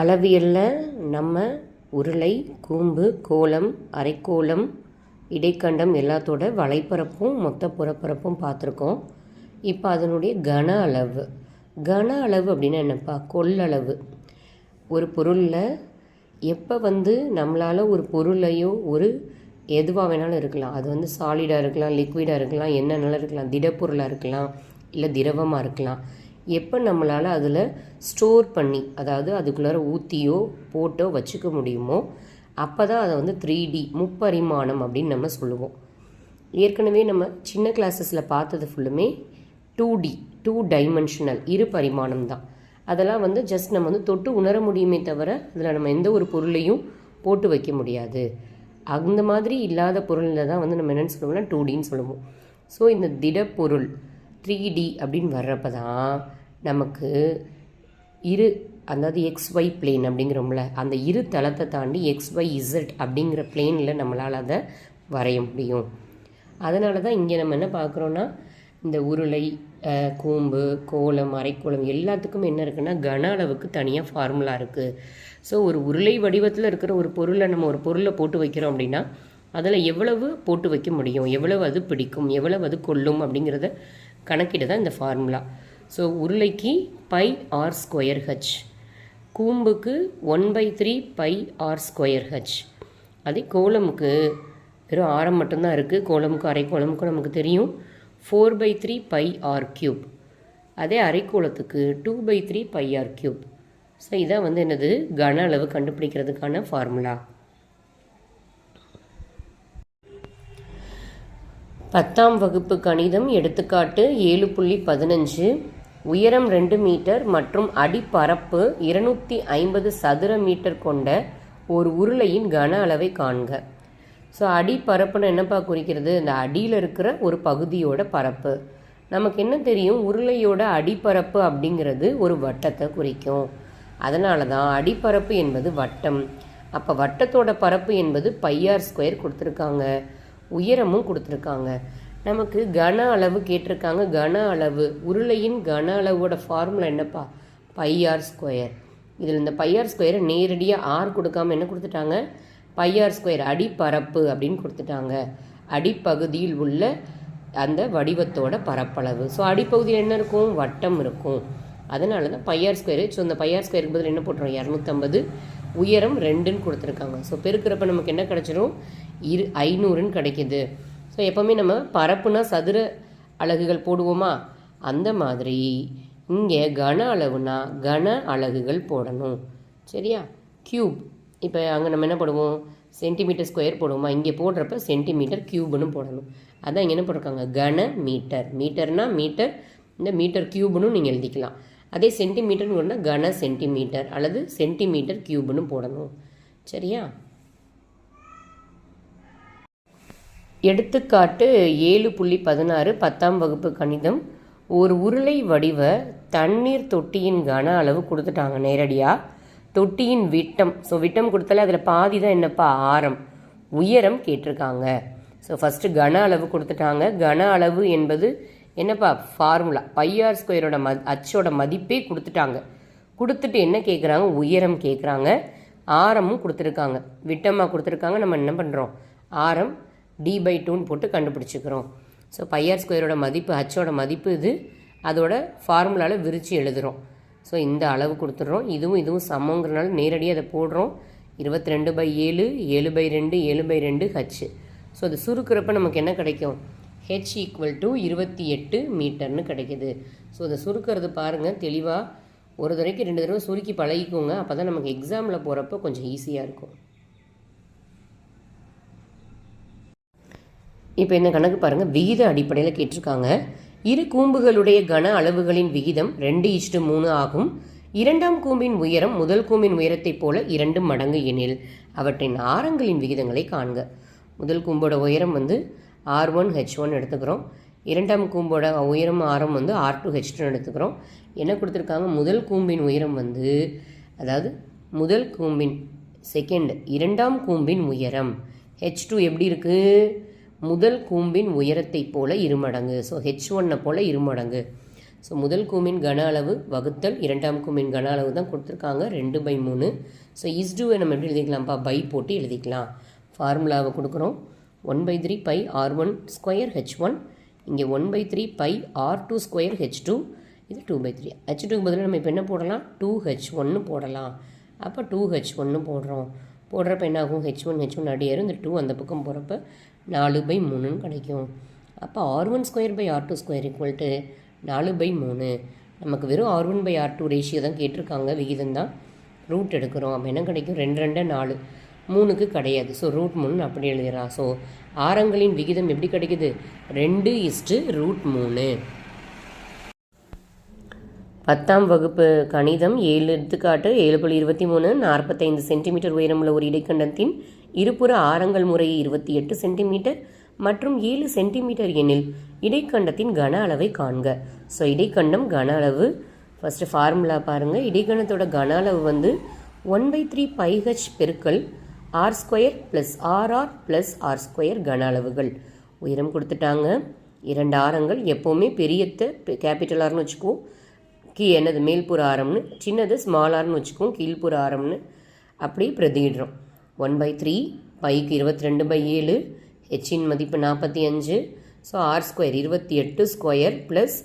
அளவியலில் நம்ம உருளை கூம்பு கோளம் அரைக்கோளம் இடைக்கண்டம் எல்லாத்தோட வலைப்பரப்பும் மொத்த புறப்பரப்பும் பார்த்துருக்கோம். இப்போ அதனுடைய கன அளவு. கன அளவு அப்படின்னா என்னப்பா? கொள்ளளவு. ஒரு பொருளில் எப்போ வந்து நம்மளால் ஒரு பொருளையோ ஒரு எதுவாக வேணாலும் இருக்கலாம். அது வந்து சாலிடாக இருக்கலாம் லிக்விடாக இருக்கலாம் என்னென்னாலும் இருக்கலாம் திடப்பொருளாக இருக்கலாம் இல்லை திரவமாக இருக்கலாம். எப்போ நம்மளால் அதில் ஸ்டோர் பண்ணி அதாவது அதுக்குள்ளார ஊற்றியோ போட்டோ வச்சுக்க முடியுமோ அப்போ தான் அதை வந்து த்ரீ டி முப்பரிமாணம் அப்படின்னு நம்ம சொல்லுவோம். ஏற்கனவே நம்ம சின்ன கிளாஸஸில் பார்த்தது ஃபுல்லுமே டூ டி டூ டைமென்ஷனல் இரு பரிமாணம் தான். அதெல்லாம் வந்து ஜஸ்ட் நம்ம வந்து தொட்டு உணர முடியுமே தவிர அதில் நம்ம எந்த ஒரு பொருளையும் போட்டு வைக்க முடியாது. அந்த மாதிரி இல்லாத பொருளில் தான் வந்து நம்ம என்னென்னு சொல்லுவோம்னா டூ டின்னு சொல்லுவோம். ஸோ இந்த திடப்பொருள் த்ரீ டி அப்படின்னு வர்றப்ப தான் நமக்கு இரு அதாவது எக்ஸ் ஒய் பிளேன் அப்படிங்கிறோம்ல அந்த இரு தளத்தை தாண்டி எக்ஸ் ஒய் இசட் அப்படிங்கிற பிளேனில் நம்மளால் அதை வரைய முடியும். அதனால தான் இங்கே நம்ம என்ன பார்க்குறோன்னா இந்த உருளை கூம்பு கோலம் அரைக்கோளம் எல்லாத்துக்கும் என்ன இருக்குன்னா கன அளவுக்கு தனியாக ஃபார்முலா இருக்குது ஸோ ஒரு உருளை வடிவத்தில் இருக்கிற ஒரு பொருளை நம்ம ஒரு பொருளை போட்டு வைக்கிறோம் அப்படின்னா அதில் எவ்வளவு போட்டு வைக்க முடியும்? எவ்வளவு அது பிடிக்கும்? எவ்வளவு அது கொள்ளும் அப்படிங்கிறத கணக்கிட தான் இந்த ஃபார்முலா ஸோ உருளைக்கு pi r square h கூம்புக்கு one by three pi r square h அதே கோலமுக்கு வெறும் ஆரம் மட்டும்தான் இருக்குது கோலமுக்கு அரைக்கோளமுக்கும் நமக்கு தெரியும். Four by three pi r cube அதே அரைக்கோளத்துக்கு two by three pi r cube so இதான் வந்து என்னது? கன அளவு கண்டுபிடிக்கிறதுக்கான ஃபார்முலா பத்தாம் வகுப்பு கணிதம் எடுத்துக்காட்டு ஏழு புள்ளி பதினஞ்சு. உயரம் ரெண்டு மீட்டர் மற்றும் அடிப்பரப்பு இருநூற்றி ஐம்பது சதுர மீட்டர் கொண்ட ஒரு உருளையின் கன அளவை காண்க. ஸோ அடிப்பரப்புன்னு என்னப்பா குறிக்கிறது? இந்த அடியில் இருக்கிற ஒரு பகுதியோட பரப்பு. நமக்கு என்ன தெரியும்? உருளையோட அடிப்பரப்பு அப்படிங்கிறது ஒரு வட்டத்தை குறிக்கும். அதனால தான் அடிப்பரப்பு என்பது வட்டம். அப்போ வட்டத்தோட பரப்பு என்பது பையார் ஸ்கொயர் கொடுத்துருக்காங்க. உயரமும் கொடுத்துருக்காங்க. நமக்கு கன அளவு கேட்டிருக்காங்க. கன அளவு. உருளையின் கன அளவோட ஃபார்முலா என்னப்பா? பையார் ஸ்கொயர் இதில் இந்த பையார் ஸ்கொயரை நேரடியாக ஆர் கொடுக்காம என்ன கொடுத்துட்டாங்க? பையார் ஸ்கொயர் அடிப்பரப்பு அப்படின்னு கொடுத்துட்டாங்க. அடிப்பகுதியில் உள்ள அந்த வடிவத்தோட பரப்பளவு. ஸோ அடிப்பகுதியில் என்ன இருக்கும்? வட்டம் இருக்கும். அதனால தான் பையார் ஸ்கொயர் ஸோ இந்த பையார் ஸ்கொயருக்கு பதில் என்ன போட்டுறோம் இரநூத்தம்பது. உயரம் ரெண்டுன்னு கொடுத்துருக்காங்க. ஸோ பெருக்கிறப்ப நமக்கு என்ன கிடச்சிரும்? இரு ஐநூறுன்னு கிடைக்கிது. ஸோ எப்போவுமே நம்ம பரப்புனா சதுர அலகுகள் போடுவோமா? அந்த மாதிரி இங்கே கன அளவுனா கன அலகுகள் போடணும். சரியா? க்யூப் இப்போ அங்கே நம்ம என்ன போடுவோம்? சென்டிமீட்டர் ஸ்கொயர் போடுவோமா? இங்கே போடுறப்ப சென்டிமீட்டர் க்யூப்னு போடணும். அதான் இங்கே என்ன போட்டிருக்காங்க? கன மீட்டர். மீட்டர்னா மீட்டர். இந்த மீட்டர் க்யூப்னு நீங்கள் எழுதிக்கலாம். அதே சென்டிமீட்டர்னு போடணும்னா கன சென்டிமீட்டர் அல்லது சென்டிமீட்டர் க்யூப்னு போடணும். சரியா? எடுத்துக்காட்டு ஏழு புள்ளி பதினாறு பத்தாம் வகுப்பு கணிதம். ஒரு உருளை வடிவ தண்ணீர் தொட்டியின் கன அளவு கொடுத்துட்டாங்க நேரடியாக தொட்டியின் விட்டம் ஸோ விட்டம் கொடுத்தாலே அதில் பாதி தான் என்னப்பா? ஆரம். உயரம் கேட்டிருக்காங்க. ஸோ ஃபஸ்ட்டு கன அளவு கொடுத்துட்டாங்க. கன அளவு என்பது என்னப்பா? ஃபார்முலா பையார் ஸ்கொயரோட ம அச்சோட மதிப்பே கொடுத்துட்டாங்க. கொடுத்துட்டு என்ன கேட்குறாங்க உயரம் கேட்குறாங்க ஆரமும் கொடுத்துருக்காங்க. விட்டமாக கொடுத்துருக்காங்க. நம்ம என்ன பண்ணுறோம் ஆரம் டி பை டூன்னு போட்டு கண்டுபிடிச்சிக்கிறோம். ஸோ பையர் ஸ்கொயரோட மதிப்பு ஹச்சோட மதிப்பு இது. அதோட ஃபார்முலாவில் விரித்து எழுதுகிறோம் ஸோ இந்த அளவு கொடுத்துட்றோம். இதுவும் இதுவும் சமங்கிறனால நேரடியாக அதை போடுறோம். இருபத்தி ரெண்டு பை ஏழு ஏழு பை ரெண்டு ஏழு பை ரெண்டு ஹச் ஸோ அது சுருக்கிறப்ப நமக்கு என்ன கிடைக்கும்? ஹெச் ஈக்குவல் டு இருபத்தி எட்டு மீட்டர்னு கிடைக்கிது. ஸோ அதை சுருக்கிறது பாருங்கள் தெளிவாக ஒரு தடவைக்கு ரெண்டு தடவை சுருக்கி பழகிக்கோங்க. அப்போ தான் நமக்கு எக்ஸாமில் போகிறப்ப கொஞ்சம் ஈஸியாக இருக்கும். இப்போ இந்த கணக்கு பாருங்கள் விகித அடிப்படையில் கேட்டிருக்காங்க. இரு கூம்புகளுடைய கன அளவுகளின் விகிதம் ரெண்டு இஷ்டு மூணு ஆகும். இரண்டாம் கூம்பின் உயரம் முதல் கூம்பின் உயரத்தைப் போல இரண்டு மடங்கு எனில் அவற்றின் ஆரங்களின் விகிதங்களை காண்க. முதல் கூம்போட உயரம் வந்து ஆர் ஒன் ஹெச் ஒன் எடுத்துக்கிறோம். இரண்டாம் கூம்போட உயரம் ஆரம் வந்து ஆர் டூ ஹெச் டூ எடுத்துக்கிறோம். என்ன கொடுத்துருக்காங்க? முதல் கூம்பின் உயரம் வந்து அதாவது முதல் கூம்பின் செகண்ட் இரண்டாம் கூம்பின் உயரம். ஹெச் டூ எப்படி இருக்குது முதல் கூம்பின் உயரத்தை போல இருமடங்கு ஸோ ஹெச் ஒன்னை போல இருமடங்கு ஸோ முதல் கூம்பின் கன அளவு வகுத்தல் இரண்டாம் கூம்பின் கன அளவு தான் கொடுத்துருக்காங்க ரெண்டு பை மூணு. ஸோ இஸ்டுவை நம்ம எப்படி எழுதிக்கலாம்ப்பா? பை போட்டு எழுதிக்கலாம். ஃபார்முலாவை கொடுக்குறோம். One by three pi r one square h one இங்கே one by three pi r two square h two இது டூ பை த்ரீ ஹெச் டூக்கு பதிலாக நம்ம இப்போ என்ன போடலாம்? டூ ஹெச் ஒன்று போடலாம். அப்போ டூ ஹெச் ஒன்று போடுறோம். போடுறப்ப என்னாகும்? ஹெச் ஒன் ஹெச் ஒன் அடியாரும் இந்த டூ அந்த பக்கம் போகிறப்ப நாலு பை மூணுன்னு கிடைக்கும். அப்போ r one square by r two square equal to நாலு பை மூணு. நமக்கு வெறும் r one by r two ratio தான் கேட்டிருக்காங்க. விகிதம் தான் ரூட் எடுக்கிறோம். அப்போ என்ன கிடைக்கும்? ரெண்டு ரெண்டு நாலு. மூணுக்கு கிடையாது. ஸோ ரூட் மூணுன்னு அப்படி எழுதுகிறான் ஸோ ஆரங்களின் விகிதம் எப்படி கிடைக்குது? ரெண்டு இஸ்ட்டு ரூட் மூணு. பத்தாம் வகுப்பு கணிதம் ஏழு எடுத்துக்காட்டு ஏழு புள்ளி இருபத்தி மூணு நாற்பத்தைந்து சென்டிமீட்டர் உயரமுள்ள ஒரு இடைக்கண்டத்தின் இருபுற ஆரங்கள் முறை இருபத்தி எட்டு சென்டிமீட்டர் மற்றும் ஏழு சென்டிமீட்டர் எனில் இடைக்கண்டத்தின் கன அளவை காண்க. ஸோ இடைக்கண்டம் கன அளவு ஃபஸ்ட்டு ஃபார்முலா பாருங்கள் இடைக்கண்டத்தோட கன அளவு வந்து ஒன் பை த்ரீ பைஹெச் பெருக்கல் r square plus r r plus r square கன அளவுகள். உயரம் கொடுத்துட்டாங்க. இரண்டு ஆரங்கள் எப்போவுமே பெரியத்தை கேபிட்டல் ஆர்னு வச்சுக்குவோம் கீ என்னது? மேல்புற ஆரம்னு. சின்னது ஸ்மால் ஆர்னு வச்சுக்குவோம் கீழ்ப்புற ஆரம்னு. அப்படியே பிரதியிடுறோம். ஒன் பை த்ரீ பைக்கு இருபத்தி ரெண்டு பை ஏழு ஹெச்சின் மதிப்பு நாற்பத்தி அஞ்சு ஸோ ஆர் ஸ்கொயர் இருபத்தி எட்டு ஸ்கொயர் ப்ளஸ்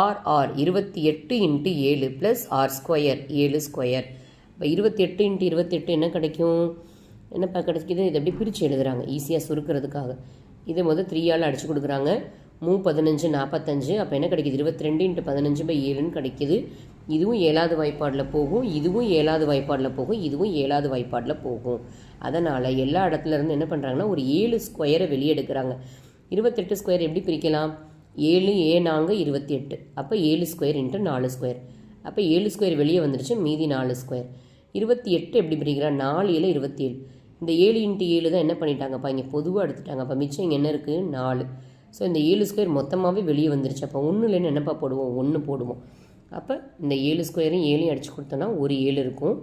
ஆர் ஆர் இருபத்தி எட்டு இன்ட்டு ஏழு ப்ளஸ் ஆர் ஸ்கொயர் ஏழு ஸ்கொயர் இப்போ இருபத்தி எட்டு இன்ட்டு இருபத்தெட்டு என்ன கிடைக்கும்? என்னப்பா கிடைக்கிது? இதை எப்படி பிரித்து எழுதுகிறாங்க ஈஸியாக சுருக்கிறதுக்காக. இதை முதல் த்ரீயால் அடிச்சு கொடுக்குறாங்க. மூ பதினஞ்சு நாற்பத்தஞ்சு அப்போ என்ன கிடைக்குது? இருபத்தி ரெண்டு இன்ட்டு பதினஞ்சு பை ஏழுன்னு கிடைக்கிது. இதுவும் ஏழாவது வாய்ப்பாடில் போகும். இதுவும் ஏழாவது வாய்ப்பாடில் போகும். இதுவும் ஏழாவது வாய்ப்பாடில் போகும். அதனால் எல்லா இடத்துல இருந்து என்ன பண்ணுறாங்கன்னா ஒரு ஏழு ஸ்கொயரை வெளியே எடுக்கிறாங்க இருபத்தெட்டு ஸ்கொயர் எப்படி பிரிக்கலாம்? ஏழு ஏ நாங்க இருபத்தி எட்டு அப்போ ஏழு ஸ்கொயர் இன்ட்டு நாலு ஸ்கொயர். அப்போ ஏழு ஸ்கொயர் வெளியே வந்துடுச்சு மீதி நாலு ஸ்கொயர். இருபத்தி எட்டு எப்படி பிரிக்கிறான் நாலு ஏழு இருபத்தி ஏழு இந்த ஏழு இன்ட்டு ஏழு தான் என்ன பண்ணிட்டாங்கப்பா? இங்கே பொதுவாக எடுத்துட்டாங்க அப்போ மிச்சம் இங்கே என்ன இருக்குது நாலு. ஸோ இந்த ஏழு ஸ்கொயர் மொத்தமாகவே வெளியே வந்துருச்சு. அப்போ ஒன்று இல்லைன்னு என்னப்பா போடுவோம்? ஒன்று போடுவோம். அப்போ இந்த ஏழு ஸ்கொயரையும் ஏழையும் அடித்து கொடுத்தோன்னா ஒரு ஏழு இருக்கும்.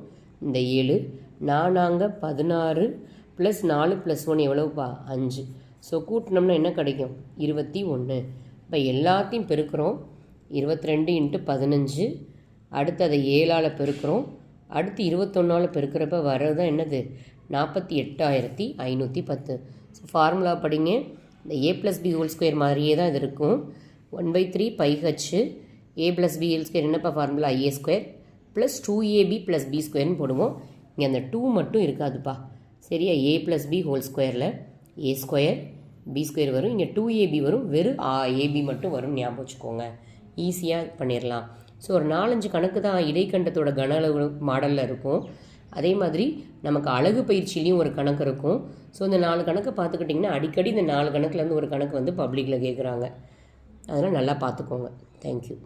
இந்த ஏழு நானாங்க பதினாறு ப்ளஸ் நாலு ப்ளஸ் ஒன் எவ்வளவுப்பா? அஞ்சு. ஸோ கூட்டினோம்னா என்ன கிடைக்கும்? இருபத்தி ஒன்று இப்போ எல்லாத்தையும் பெருக்கிறோம். இருபத்தி ரெண்டு இன்ட்டு பதினஞ்சு. அடுத்து அதை ஏழால் பெருக்கிறோம். அடுத்து இருபத்தொன்னால் பெருக்கிறப்ப வர்றது தான் என்னது? நாற்பத்தி எட்டாயிரத்தி ஐநூற்றி பத்து. ஸோ ஃபார்முலா படிங்க. இந்த A plus B whole square மாதிரியே தான் இது இருக்கும். One by three by h A plus B whole square என்னப்பா formula A square plus two AB plus B ஸ்கொயர்னு போடுவோம். இங்கே அந்த டூ மட்டும் இருக்காதுப்பா. சரியா? ஏ ப்ளஸ் பி ஹோல் ஸ்கொயரில் ஏ ஸ்கொயர் பி ஸ்கொயர் வரும். இங்கே டூ ஏபி வரும். வெறும் ஆ ஏபி மட்டும் வரும் ஞாபகம் வச்சுக்கோங்க. ஈஸியாக பண்ணிடலாம் ஸோ ஒரு நாலஞ்சு கணக்கு தான் இடைக்கண்டத்தோட கன அளவு மாடலில் இருக்கும். அதே மாதிரி நமக்கு அழகு பயிற்சியிலையும் ஒரு கணக்கு இருக்கும். ஸோ இந்த நாலு கணக்கை பார்த்துக்கிட்டிங்கன்னா அடிக்கடி இந்த நாலு கணக்குலேருந்து ஒரு கணக்கு வந்து பப்ளிக்கில் கேட்குறாங்க அதெல்லாம் நல்லா பார்த்துக்கோங்க. தேங்க்யூ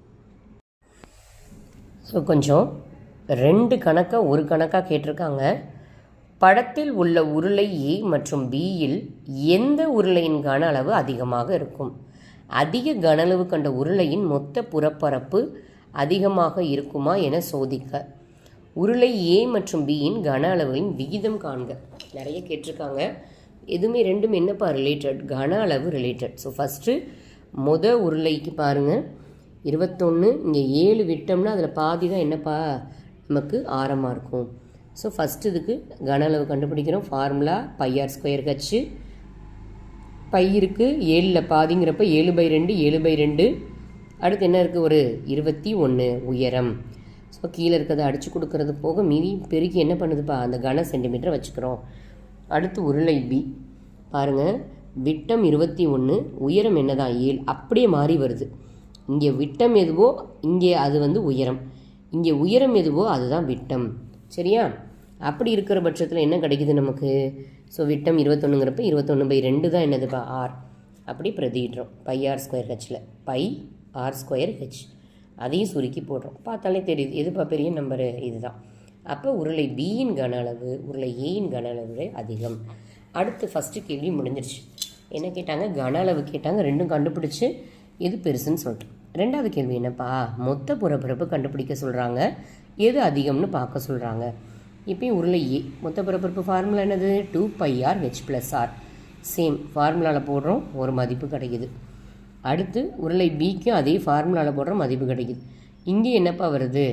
ஸோ கொஞ்சம் ரெண்டு கணக்கை ஒரு கணக்காக கேட்டிருக்காங்க. படத்தில் உள்ள உருளை ஏ மற்றும் பியில் எந்த உருளையின் கன அளவு அதிகமாக இருக்கும்? அதிக கன அளவு கண்ட உருளையின் மொத்த புறப்பரப்பு அதிகமாக இருக்குமா என சோதிக்க. உருளை ஏ மற்றும் பியின் கன அளவுகளின் விகிதம் காண்க. நிறைய கேட்டிருக்காங்க. எதுவுமே ரெண்டும் என்னப்பா ரிலேட்டட் கன அளவு ரிலேட்டட் ஸோ ஃபஸ்ட்டு மொத உருளைக்கு பாருங்கள் இருபத்தொன்று இங்கே ஏழு விட்டோம்னா அதில் பாதி தான் என்னப்பா நமக்கு ஆரமாக இருக்கும். ஸோ ஃபஸ்ட்டு இதுக்கு கன அளவு கண்டுபிடிக்கிறோம். ஃபார்முலா பையார் ஸ்கொயர் கச்சு பை இருக்குது ஏழில் பாதிங்கிறப்ப ஏழு பை ரெண்டு ஏழு பை ரெண்டு. அடுத்து என்ன இருக்குது ஒரு இருபத்தி ஒன்று உயரம். ஸோ கீழே இருக்கிறத அடித்து கொடுக்கறது போக மீதி பெருக்கி என்ன பண்ணுதுப்பா? அந்த கன சென்டிமீட்டர் வச்சுக்கிறோம். அடுத்து உருளை பி பாருங்கள் விட்டம் இருபத்தி ஒன்று உயரம் என்னதான் ஏழு. அப்படியே மாறி வருது. இங்கே விட்டம் எதுவோ இங்கே அது வந்து உயரம். இங்கே உயரம் எதுவோ அதுதான் விட்டம். சரியா? அப்படி இருக்கிற பட்சத்தில் என்ன கிடைக்குது நமக்கு? ஸோ விட்டம் இருபத்தொன்னுங்கிறப்ப இருபத்தொன்று பை ரெண்டு தான் என்னதுப்பா? ஆர் அப்படி பிரதிடுறோம் பை ஆர் ஸ்கொயர் ஹெச்சில் பை ஆர் ஸ்கொயர் ஹெச் அதையும் சுருக்கி போடுறோம். பார்த்தாலே தெரியுது. எதுப்பா பெரிய நம்பரு இதுதான். அப்போ உருளை பியின் கன அளவு உருளை ஏயின் கன அளவு அதிகம். அடுத்து ஃபஸ்ட்டு கேள்வி முடிஞ்சிருச்சு. என்ன கேட்டாங்க? கன அளவு கேட்டாங்க. ரெண்டும் கண்டுபிடிச்சு எது பெருசுன்னு சொல்லிட்டு. ரெண்டாவது கேள்வி என்னப்பா? மொத்த புறப்பரப்பு கண்டுபிடிக்க சொல்கிறாங்க எது அதிகம்னு பார்க்க சொல்கிறாங்க இப்போயும் உருளை ஏ மொத்த புறப்பரப்பு ஃபார்முலா என்னது? Two pi r h plus r same ஃபார்முலாவில் போடுறோம். ஒரு மதிப்பு கிடைக்குது. அடுத்து உருளை பிக்கும் அதே ஃபார்முலாவில் போடுற மதிப்பு கிடைக்குது. இங்கே என்னப்பா வருது?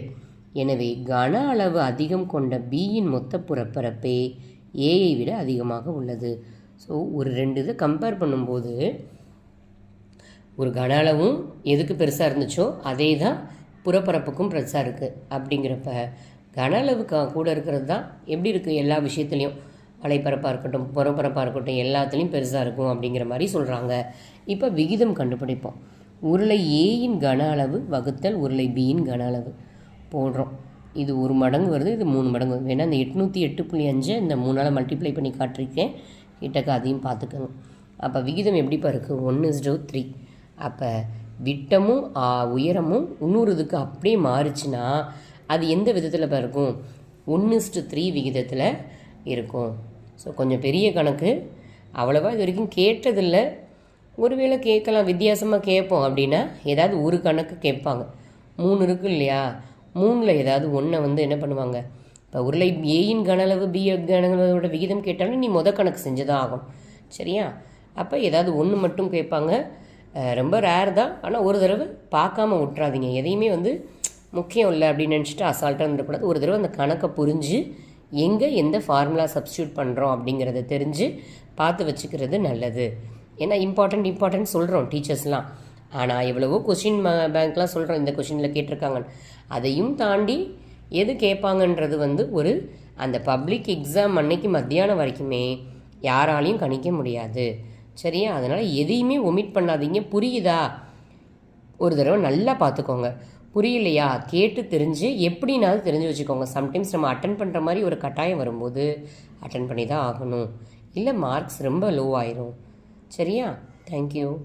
எனவே கன அளவு அதிகம் கொண்ட பியின் மொத்த புறப்பரப்பே ஏயை விட அதிகமாக உள்ளது. ஸோ ஒரு ரெண்டு இதை கம்பேர் பண்ணும்போது ஒரு கன அளவும் எதுக்கு பெருசாக இருந்துச்சோ அதே தான் புறப்பரப்புக்கும் பெருசாக இருக்குது அப்படிங்கிறப்ப கன அளவு க கூட இருக்கிறது தான் எப்படி இருக்குது எல்லா விஷயத்துலையும்? வலைப்பரப்பாக இருக்கட்டும் புறப்பரப்பாக இருக்கட்டும் எல்லாத்துலேயும் பெருசாக இருக்கும் அப்படிங்கிற மாதிரி சொல்கிறாங்க இப்போ விகிதம் கண்டுபிடிப்போம். உருளை ஏயின் கன அளவு வகுத்தல் உருளை பியின் கன அளவு போடுறோம். இது ஒரு மடங்கு வருது இது மூணு மடங்கு வருது. வேணா இந்த எட்நூற்றி எட்டு புள்ளி அஞ்சு இந்த மூணால் மல்டிப்ளை பண்ணி காட்டிருக்கேன். கிட்டக்க அதையும் பார்த்துக்கோங்க. அப்போ விகிதம் எப்படிப்பா இருக்குது ஒன்று இஸ் த்ரீ. அப்போ விட்டமும் உயரமும் இன்னொரு இதுக்கு அப்படியே மாறுச்சுன்னா அது எந்த விதத்தில் இருக்கும் ஒன்று இஸ்டு த்ரீ விகிதத்தில் இருக்கும். ஸோ கொஞ்சம் பெரிய கணக்கு. அவ்வளோவா இது வரைக்கும் கேட்டதில்லை. ஒருவேளை கேட்கலாம் வித்தியாசமாக கேட்போம் அப்படின்னா ஏதாவது ஒரு கணக்கு கேட்பாங்க. மூணு இருக்கு இல்லையா? மூணில் ஏதாவது ஒன்றை வந்து என்ன பண்ணுவாங்க? இப்போ உருளை ஏயின் கனளவு பி கனளவோட விகிதம் கேட்டாலும் நீ முத கணக்கு செஞ்சுதான் ஆகும் சரியா? அப்போ ஏதாவது ஒன்று மட்டும் கேட்பாங்க. ரொம்ப ரேர் தான். ஆனால் ஒரு தடவை பார்க்காம விட்றாதீங்க எதையுமே வந்து முக்கியம் இல்லை அப்படின்னு நினச்சிட்டு அசால்ட்டாக இருந்துடக்கூடாது. ஒரு தடவை அந்த கணக்கை புரிஞ்சு எங்கே எந்த ஃபார்முலா சப்ஸ்டியூட் பண்ணுறோம் அப்படிங்கிறத தெரிஞ்சு பார்த்து வச்சுக்கிறது நல்லது. ஏன்னா இம்பார்ட்டன்ட் இம்பார்ட்டன்ட் சொல்கிறோம் டீச்சர்ஸ்லாம் ஆனால் எவ்வளவோ கொஷின் பேங்க்லாம் சொல்கிறோம் இந்த கொஷினில் கேட்டிருக்காங்கன்னு. அதையும் தாண்டி எது கேட்பாங்கன்றது வந்து ஒரு அந்த பப்ளிக் எக்ஸாம் அன்னைக்கு மத்தியானம் வரைக்குமே யாராலையும் கணிக்க முடியாது. சரியா? அதனால் எதையுமே ஒமிட் பண்ணாதீங்க. புரியுதா? ஒரு தடவை நல்லா பார்த்துக்கோங்க. புரியலையா? கேட்டு தெரிஞ்சு எப்படினாலும் தெரிஞ்சு வச்சுக்கோங்க. சம்டைம்ஸ் நம்ம அட்டன் பண்ணுற மாதிரி ஒரு கட்டாயம் வரும்போது அட்டன் பண்ணி தான் ஆகணும். இல்லை மார்க்ஸ் ரொம்ப லோ ஆயிரும். சரியா? தேங்க்யூ